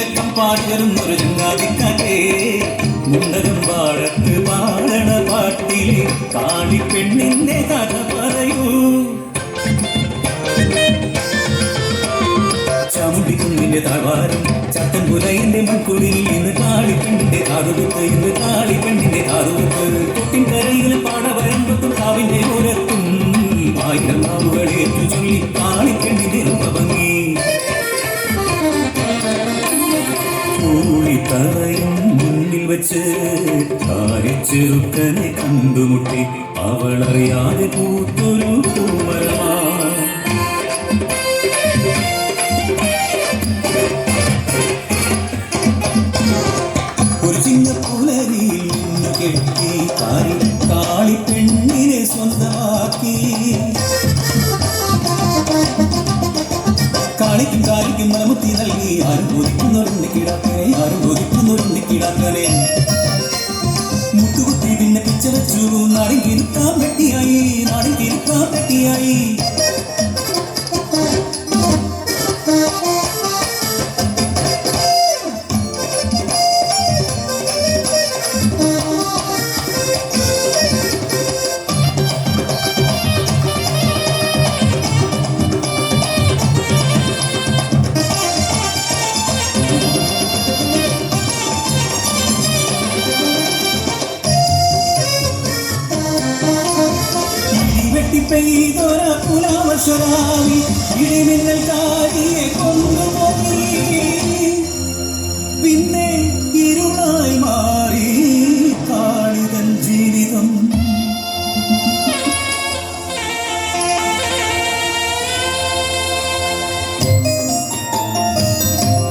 ചെല്ലക്കം പാടുന്നൊരു ചങ്ങാതിക്കാറ്റേ മുണ്ടകം പാടത്ത് പാടണ പാട്ടിലെ പെണ്ണിന്റെ കഥ പറയൂ. ചാമുണ്ടിക്കുന്നിന്റെ താഴ്വാരം ചത്തൻ പുലയിന്റെ മൺകുടിയിൽ ഇന്ന് കാളിപ്പെണ്ണിന്റെ കാതുകുത്ത് ഇന്ന് കാളിപ്പെണ്ണിന്റെ കാതുകുത്ത് കൂളിത്തറയും മുന്നിൽ വെച്ച് കാരിച്ചെറുക്കനെ കണ്ടുമുട്ടി. അവളറിയാതെ പൂത്തൊരു മലമുത്തി നൽകി. ആരും ബോധിക്കുന്നൊരുണ്ണി കിടാക്കനെ. ആരും ബോധിക്കുന്നൊരുണ്ണി കിടാക്കനെ. മുട്ടുകുത്തി പിന്നെ പിച്ചവച്ചു. നാടിൻ കിരുത്താൻ പെട്ടിയായി. നാടിൻ പെയ്തൊര പുലാവർഷരാവി ഇടിമിന്നൽ പിന്നെ ഇരുളായി മാറി കാളിതൻ ജീവിതം.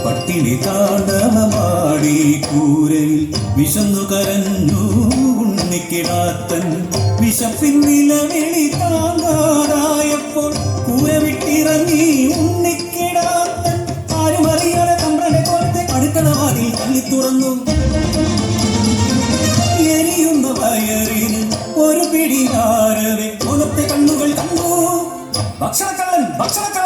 പട്ടിണി താണ്ഡവമാടി കൂരയിൽ വിശന്നു കരഞ്ഞു. ഉണ്ണിക്കിടാത്തൻ വിശപ്പിൻ നിലവിളി താങ്ങാറായപ്പോൾ കൂര വിട്ടിറങ്ങി ഉണ്ണിക്കിടാത്തൻ ആരും അറിയാതെ തമ്പ്രനെ പോലത്തെ അടുക്കള വാതിൽ തള്ളി തുറന്നു. എരിയുന്ന വയറിന് ഒരു പിടി പിടികാരവെ പോലത്തെ കണ്ണുകൾ കണ്ടു. ഭക്ഷണക്കള്ളൻ ഭക്ഷണക്കള്ളൻ.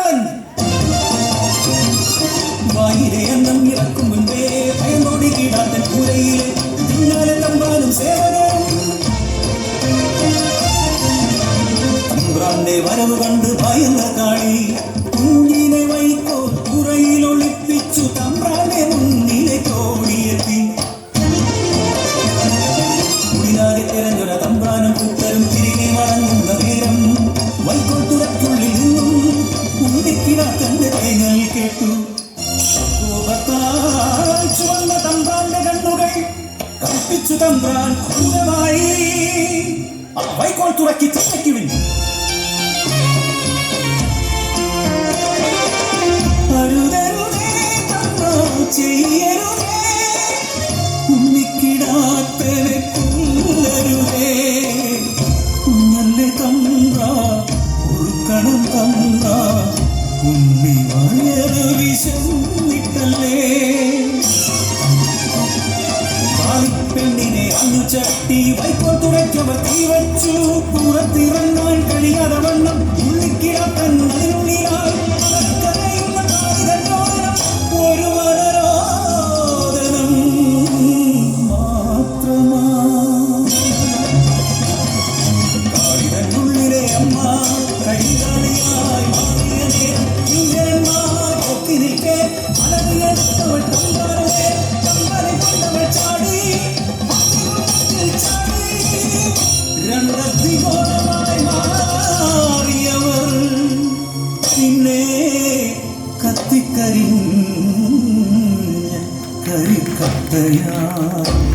വരവ് കണ്ട് ഭയന്ന കാളി. കുഞ്ഞിനെ വൈക്കോ പുറയിൽ ഒളിപ്പിച്ചു തമ്പ്രാനെ മുന്നിലെ കോടിയെത്തി. കുടിനാകെ തെരഞ്ഞൊര തമ്പ്രാനും പുത്തരും തിരികെ മടങ്ങുന്ന നേരം വൈക്കോൽ തുറക്കുള്ളിൽ നിന്നും ഉണ്ണിക്കിടാത്തന്റെ തേങ്ങൽ കേട്ടു. ചുവന്ന തമ്പ്രാന്റെ കണ്ണുകൾ കൽപ്പിച്ചു തമ്പ്രാൻ ക്രൂരമായി. വൈക്കോൾ തുറക്കി ചട്ടയ്ക്ക് അരുതരുതേ ചെയ്യരുതേ. ഉണ്ണിക്കിടാത്തനെ കൊല്ലരുതേ. കുഞ്ഞല്ലേ ഉറുക്കണം തമ്പ്ര ഉണ്ണി വയറ് വിശന്നിട്ടല്ലേ. കാളിപ്പെണ്ണിനെ അന്നു ചട്ടി വൈക്കോൽ തുറയ്ക്കവർ തീവച്ചു പുറത്തിറങ്ങാൻ കഴിയാതെ വണ്ണം ഉള്ളിക്കിടത്തൻ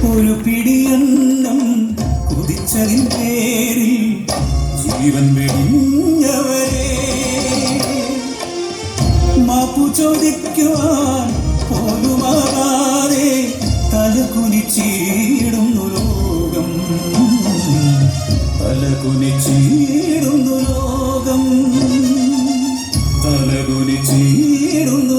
ഒരു പിടിയന്നം കുതിച്ചതിൻ പേരിൽ ജീവൻ വെടിഞ്ഞവരെ. മാപ്പു ചോദിക്കുവാൻ പോലുമാകാതെ തലകുനിച്ചിടുന്നു ലോകം. തലകുനിച്ചിടുന്നു ലോകം. തലകുനിച്ചിടുന്നു